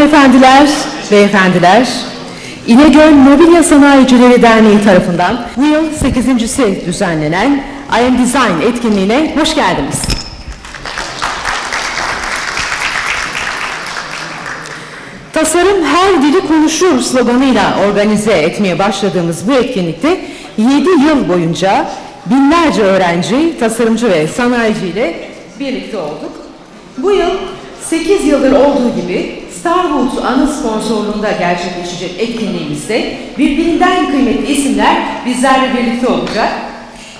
Hanımefendiler, beyefendiler, İnegöl Mobilya Sanayicileri Derneği tarafından bu yıl 8.si düzenlenen I Am Design etkinliğine hoş geldiniz. Tasarım her dili konuşur sloganıyla organize etmeye başladığımız bu etkinlikte 7 yıl boyunca binlerce öğrenci, tasarımcı ve sanayiciyle birlikte olduk. Bu yıl 8 yıldır olduğu gibi Starwood ana sponsorluğunda gerçekleşecek etkinliğimizde birbirinden kıymetli isimler bizlerle birlikte olacak.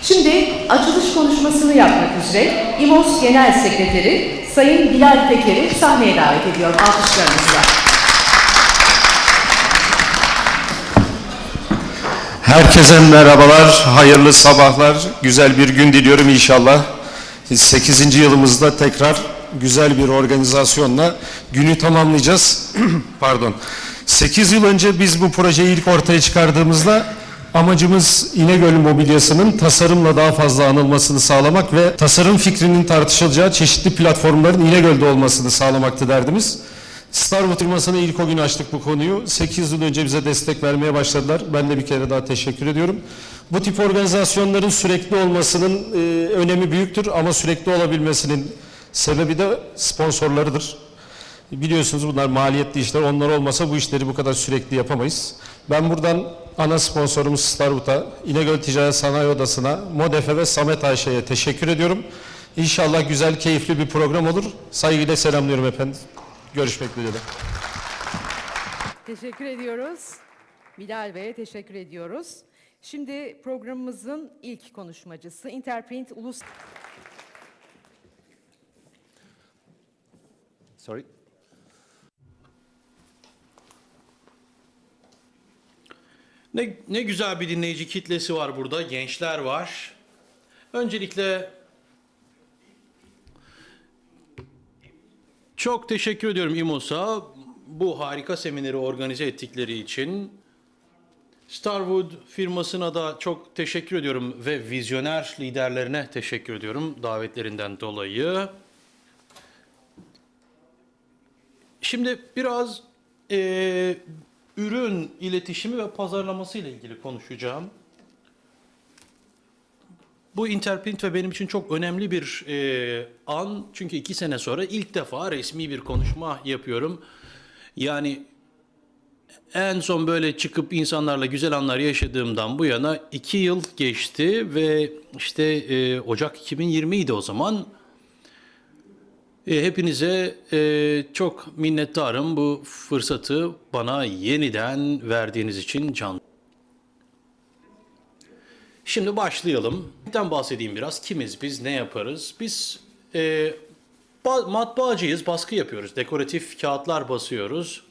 Şimdi açılış konuşmasını yapmak üzere İMOS Genel Sekreteri Sayın Bilal Peker'i sahneye davet ediyorum alkışlarınızla. Herkese merhabalar, hayırlı sabahlar, güzel bir gün diliyorum inşallah. 8. yılımızda tekrar güzel bir organizasyonla günü tamamlayacağız. Pardon. 8 yıl önce biz bu projeyi ilk ortaya çıkardığımızda amacımız İnegöl mobilyasının tasarımla daha fazla anılmasını sağlamak ve tasarım fikrinin tartışılacağı çeşitli platformların İnegöl'de olmasını sağlamaktı derdimiz. Starwood firmasına ilk o gün açtık bu konuyu. 8 yıl önce bize destek vermeye başladılar. Ben de bir kere daha teşekkür ediyorum. Bu tip organizasyonların sürekli olmasının e, önemi büyüktür ama sürekli olabilmesinin sebebi de sponsorlarıdır. Biliyorsunuz bunlar maliyetli işler. Onlar olmasa bu işleri bu kadar sürekli yapamayız. Ben buradan ana sponsorumuz Starwood'a, İnegöl Ticaret Sanayi Odası'na, MODEF'e ve Samet Ayşe'ye teşekkür ediyorum. İnşallah güzel, keyifli bir program olur. Saygıyla selamlıyorum efendim. Görüşmek dileğiyle. Teşekkür ediyoruz. Bilal Bey'e teşekkür ediyoruz. Şimdi programımızın ilk konuşmacısı Interprint Ulus Sorry. Ne, ne güzel bir dinleyici kitlesi var burada. Gençler var. Öncelikle çok teşekkür ediyorum İMOS'a bu harika semineri organize ettikleri için. Starwood firmasına da çok teşekkür ediyorum ve vizyoner liderlerine teşekkür ediyorum davetlerinden dolayı. Şimdi biraz eee, ürün iletişimi ve pazarlaması ile ilgili konuşacağım. Bu Interprint ve benim için çok önemli bir eee, an. Çünkü iki sene sonra ilk defa resmi bir konuşma yapıyorum. Yani en son böyle çıkıp insanlarla güzel anlar yaşadığımdan bu yana iki yıl geçti ve işte eee, Ocak 2020 idi o zaman. E, Hepinize e, çok minnettarım bu fırsatı bana yeniden verdiğiniz için can. Şimdi başlayalım. Neden bahsedeyim biraz? Kimiz biz, ne yaparız? Biz e, ba- matbaacıyız, baskı yapıyoruz. Dekoratif kağıtlar basıyoruz.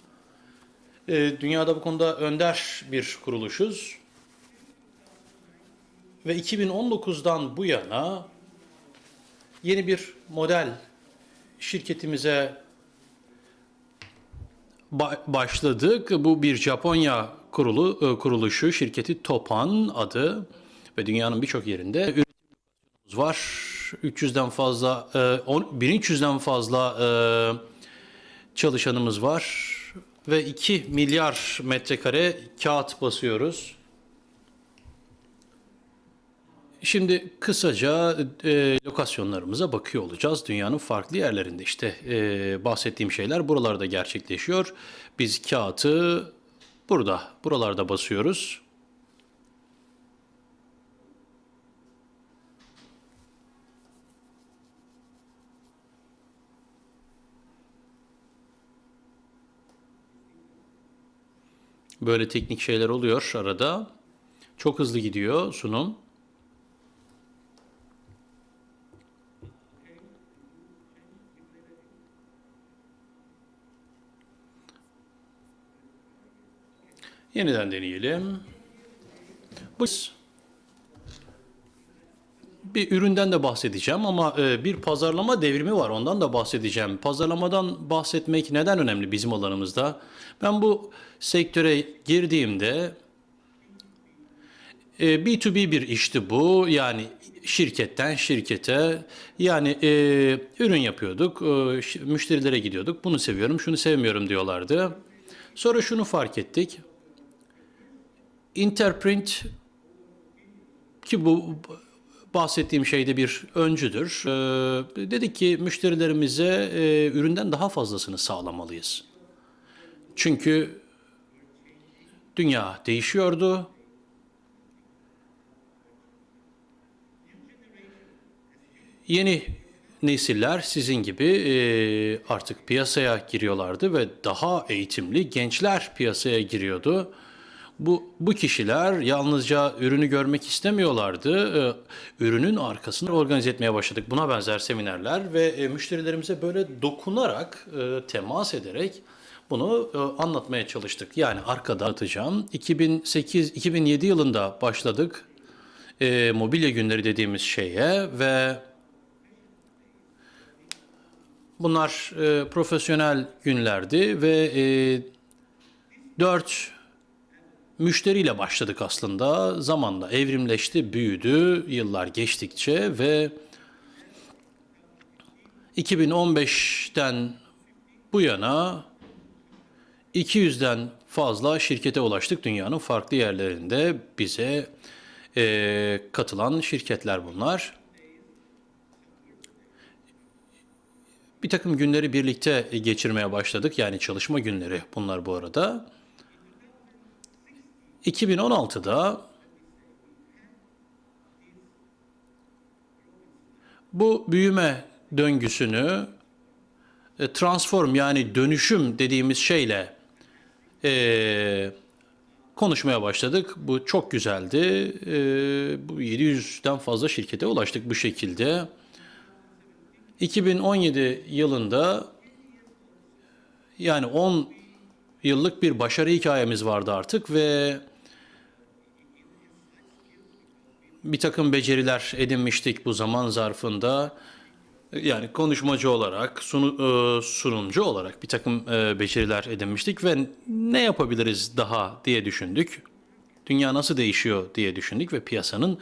E, dünyada bu konuda önder bir kuruluşuz. Ve 2019'dan bu yana yeni bir model şirketimize ba- başladık. Bu bir Japonya kurulu e, kuruluşu, şirketi Topan adı ve dünyanın birçok yerinde üretimimiz var. 300'den fazla, e, on- 1300'den fazla e, çalışanımız var ve 2 milyar metrekare kağıt basıyoruz. Şimdi kısaca e, lokasyonlarımıza bakıyor olacağız. Dünyanın farklı yerlerinde işte e, bahsettiğim şeyler buralarda gerçekleşiyor. Biz kağıtı burada, buralarda basıyoruz. Böyle teknik şeyler oluyor arada. Çok hızlı gidiyor sunum. Yeniden deneyelim. Bu bir üründen de bahsedeceğim ama e, bir pazarlama devrimi var. Ondan da bahsedeceğim. Pazarlamadan bahsetmek neden önemli bizim alanımızda? Ben bu sektöre girdiğimde e, B2B bir işti bu. Yani şirketten şirkete yani e, ürün yapıyorduk, e, müşterilere gidiyorduk. Bunu seviyorum, şunu sevmiyorum diyorlardı. Sonra şunu fark ettik. Interprint ki bu bahsettiğim şeyde bir öncüdür. Ee, dedik ki müşterilerimize e, üründen daha fazlasını sağlamalıyız. Çünkü dünya değişiyordu. Yeni nesiller sizin gibi e, artık piyasaya giriyorlardı ve daha eğitimli gençler piyasaya giriyordu. Bu, bu kişiler yalnızca ürünü görmek istemiyorlardı. Ee, ürünün arkasını organize etmeye başladık. Buna benzer seminerler ve e, müşterilerimize böyle dokunarak, e, temas ederek bunu e, anlatmaya çalıştık. Yani arkada atacağım. 2008-2007 yılında başladık e, mobilya günleri dediğimiz şeye ve bunlar e, profesyonel günlerdi ve e, 4 müşteriyle başladık aslında. Zamanla evrimleşti, büyüdü yıllar geçtikçe ve 2015'ten bu yana 200'den fazla şirkete ulaştık dünyanın farklı yerlerinde bize eee, katılan şirketler bunlar. Bir takım günleri birlikte geçirmeye başladık yani çalışma günleri bunlar bu arada. 2016'da bu büyüme döngüsünü e, transform yani dönüşüm dediğimiz şeyle e, konuşmaya başladık. Bu çok güzeldi. E, bu 700'den fazla şirkete ulaştık bu şekilde. 2017 yılında yani 10 yıllık bir başarı hikayemiz vardı artık ve bir takım beceriler edinmiştik bu zaman zarfında. Yani konuşmacı olarak, sunu, e, sunumcu olarak bir takım e, beceriler edinmiştik ve ne yapabiliriz daha diye düşündük. Dünya nasıl değişiyor diye düşündük ve piyasanın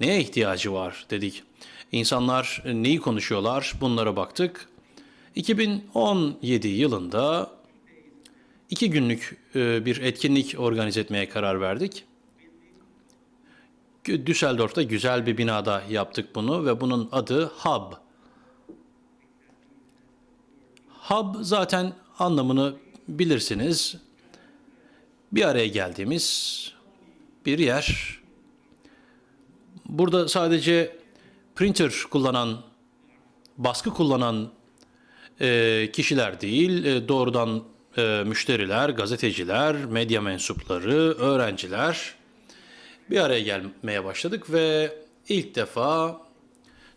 neye ihtiyacı var dedik. İnsanlar neyi konuşuyorlar bunlara baktık. 2017 yılında iki günlük e, bir etkinlik organize etmeye karar verdik. Düsseldorf'ta güzel bir binada yaptık bunu ve bunun adı Hub. Hub zaten anlamını bilirsiniz. Bir araya geldiğimiz bir yer. Burada sadece printer kullanan, baskı kullanan e, kişiler değil, e, doğrudan e, müşteriler, gazeteciler, medya mensupları, öğrenciler bir araya gelmeye başladık ve ilk defa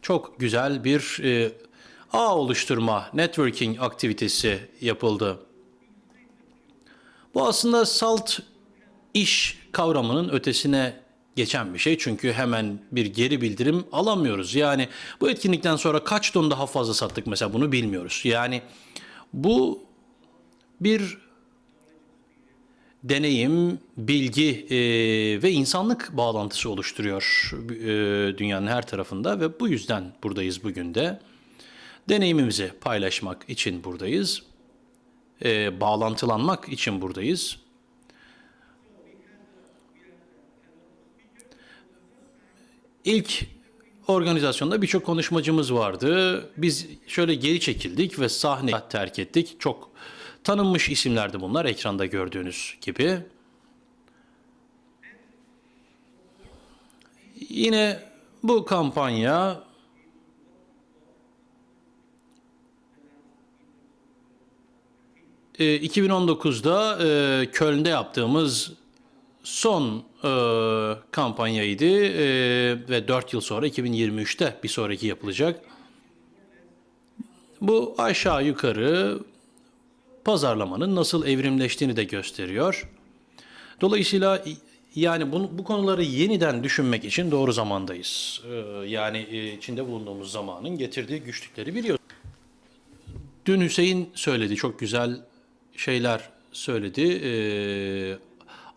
çok güzel bir e, ağ oluşturma, networking aktivitesi yapıldı. Bu aslında salt iş kavramının ötesine geçen bir şey. Çünkü hemen bir geri bildirim alamıyoruz. Yani bu etkinlikten sonra kaç ton daha fazla sattık mesela bunu bilmiyoruz. Yani bu bir deneyim, bilgi e, ve insanlık bağlantısı oluşturuyor e, dünyanın her tarafında ve bu yüzden buradayız bugün de. Deneyimimizi paylaşmak için buradayız. E, bağlantılanmak için buradayız. İlk organizasyonda birçok konuşmacımız vardı. Biz şöyle geri çekildik ve sahne terk ettik. Çok tanınmış isimlerdi bunlar ekranda gördüğünüz gibi. Yine bu kampanya e, 2019'da e, Köln'de yaptığımız son e, kampanyaydı e, ve 4 yıl sonra 2023'te bir sonraki yapılacak. Bu aşağı yukarı pazarlamanın nasıl evrimleştiğini de gösteriyor. Dolayısıyla yani bu, bu konuları yeniden düşünmek için doğru zamandayız. Ee, yani e, içinde bulunduğumuz zamanın getirdiği güçlükleri biliyoruz. Dün Hüseyin söyledi, çok güzel şeyler söyledi. Ee,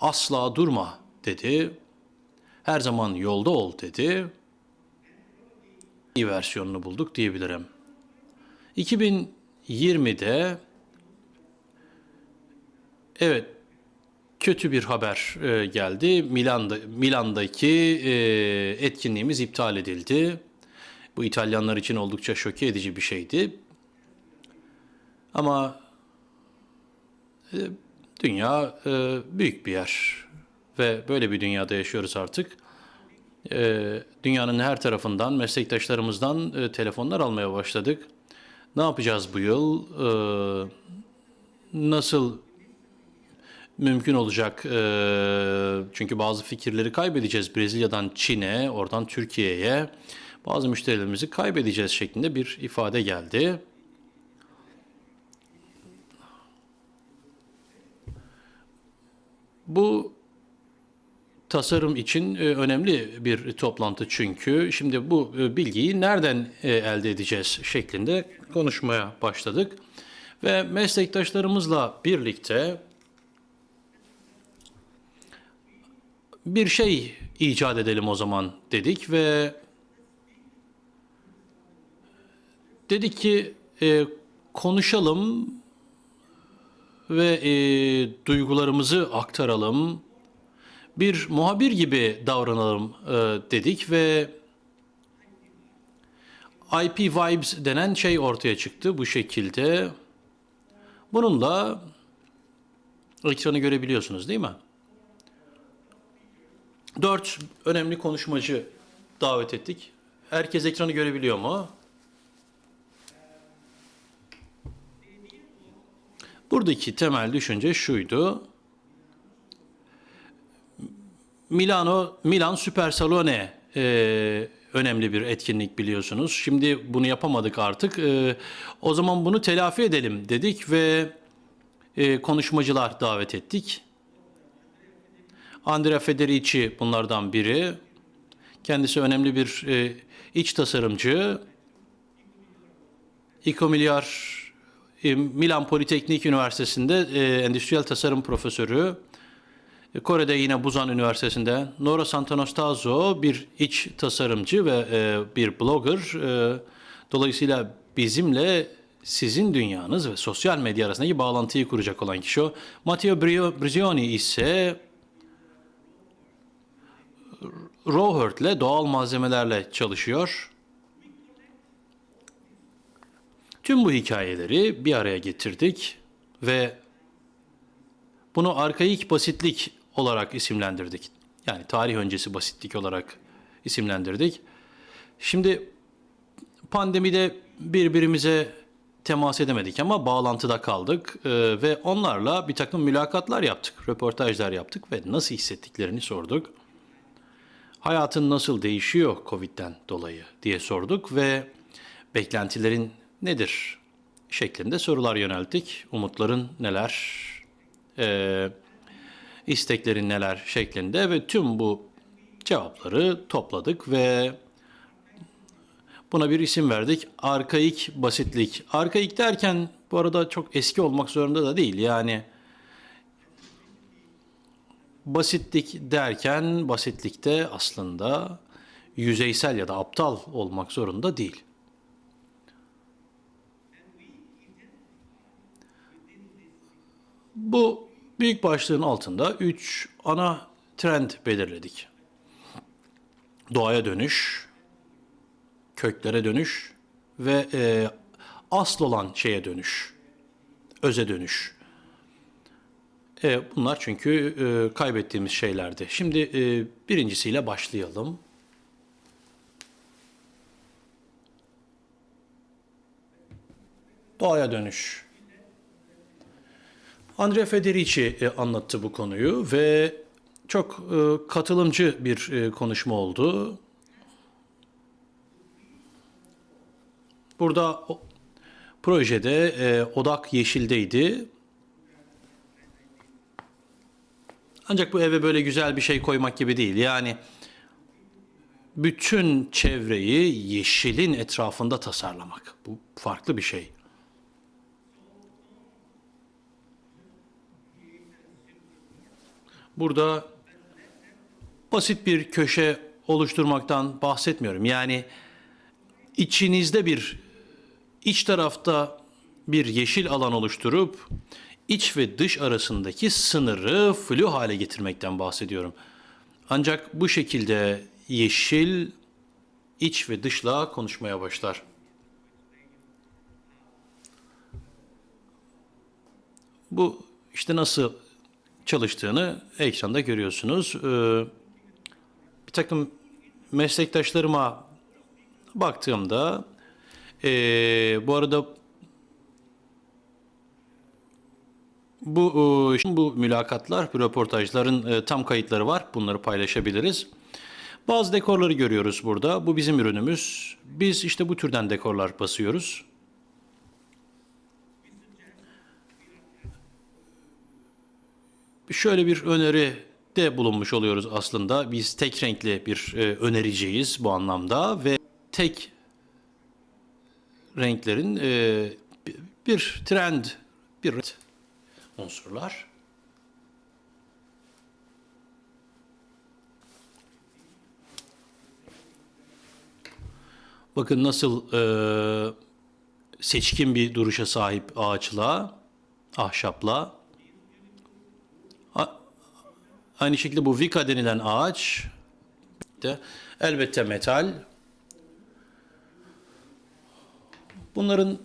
asla durma dedi. Her zaman yolda ol dedi. iyi versiyonunu bulduk diyebilirim. 2020'de evet kötü bir haber e, geldi. Milan'da Milan'daki e, etkinliğimiz iptal edildi. Bu İtalyanlar için oldukça şoke edici bir şeydi. Ama e, dünya e, büyük bir yer ve böyle bir dünyada yaşıyoruz artık. E, dünyanın her tarafından meslektaşlarımızdan e, telefonlar almaya başladık. Ne yapacağız bu yıl? E, nasıl mümkün olacak? E, çünkü bazı fikirleri kaybedeceğiz. Brezilya'dan Çin'e, oradan Türkiye'ye bazı müşterilerimizi kaybedeceğiz şeklinde bir ifade geldi. Bu tasarım için e, önemli bir toplantı çünkü. Şimdi bu e, bilgiyi nereden e, elde edeceğiz şeklinde konuşmaya başladık. Ve meslektaşlarımızla birlikte bir şey icat edelim o zaman dedik ve dedik ki e, konuşalım ve e, duygularımızı aktaralım. Bir muhabir gibi davranalım e, dedik ve IP Vibes denen şey ortaya çıktı bu şekilde. Bununla ekranı görebiliyorsunuz değil mi? Dört önemli konuşmacı davet ettik. Herkes ekranı görebiliyor mu? Buradaki temel düşünce şuydu. Milano, Milan Süper Salone e, önemli bir etkinlik biliyorsunuz. Şimdi bunu yapamadık artık. E, o zaman bunu telafi edelim dedik ve e, konuşmacılar davet ettik. Andrea Federici bunlardan biri. Kendisi önemli bir e, iç tasarımcı. İkomilyar e, Milan Politeknik Üniversitesi'nde e, endüstriyel tasarım profesörü. E, Kore'de yine Busan Üniversitesi'nde Nora Santanastazo bir iç tasarımcı ve e, bir blogger. E, dolayısıyla bizimle sizin dünyanız ve sosyal medya arasındaki bağlantıyı kuracak olan kişi o. Matteo Brizioni ise Rowhurt'le doğal malzemelerle çalışıyor. Tüm bu hikayeleri bir araya getirdik ve bunu arkaik basitlik olarak isimlendirdik. Yani tarih öncesi basitlik olarak isimlendirdik. Şimdi pandemide birbirimize temas edemedik ama bağlantıda kaldık Ee, ve onlarla bir takım mülakatlar yaptık, röportajlar yaptık ve nasıl hissettiklerini sorduk. Hayatın nasıl değişiyor Covid'den dolayı diye sorduk ve beklentilerin nedir şeklinde sorular yönelttik. Umutların neler, e, isteklerin neler şeklinde ve tüm bu cevapları topladık ve buna bir isim verdik. Arkaik basitlik. Arkaik derken bu arada çok eski olmak zorunda da değil. Yani basitlik derken basitlikte aslında yüzeysel ya da aptal olmak zorunda değil. Bu büyük başlığın altında üç ana trend belirledik. Doğaya dönüş, köklere dönüş ve e, asıl olan şeye dönüş, öze dönüş. E, bunlar çünkü e, kaybettiğimiz şeylerdi. Şimdi e, birincisiyle başlayalım. Doğaya dönüş. Andrea Federici e, anlattı bu konuyu ve çok e, katılımcı bir e, konuşma oldu. Burada o, projede e, odak yeşildeydi. Ancak bu eve böyle güzel bir şey koymak gibi değil. Yani bütün çevreyi yeşilin etrafında tasarlamak. Bu farklı bir şey. Burada basit bir köşe oluşturmaktan bahsetmiyorum. Yani içinizde bir iç tarafta bir yeşil alan oluşturup iç ve dış arasındaki sınırı flu hale getirmekten bahsediyorum. Ancak bu şekilde yeşil iç ve dışla konuşmaya başlar. Bu işte nasıl çalıştığını ekranda görüyorsunuz. Ee, bir takım meslektaşlarıma baktığımda ee, bu arada bu e, bu mülakatlar, röportajların e, tam kayıtları var. Bunları paylaşabiliriz. Bazı dekorları görüyoruz burada. Bu bizim ürünümüz. Biz işte bu türden dekorlar basıyoruz. Şöyle bir öneri de bulunmuş oluyoruz aslında. Biz tek renkli bir e, önericiyiz bu anlamda ve tek renklerin bir trend, bir unsurlar. Bakın nasıl e, seçkin bir duruşa sahip ağaçla, ahşapla. A- Aynı şekilde bu vika denilen ağaç de elbette metal. Bunların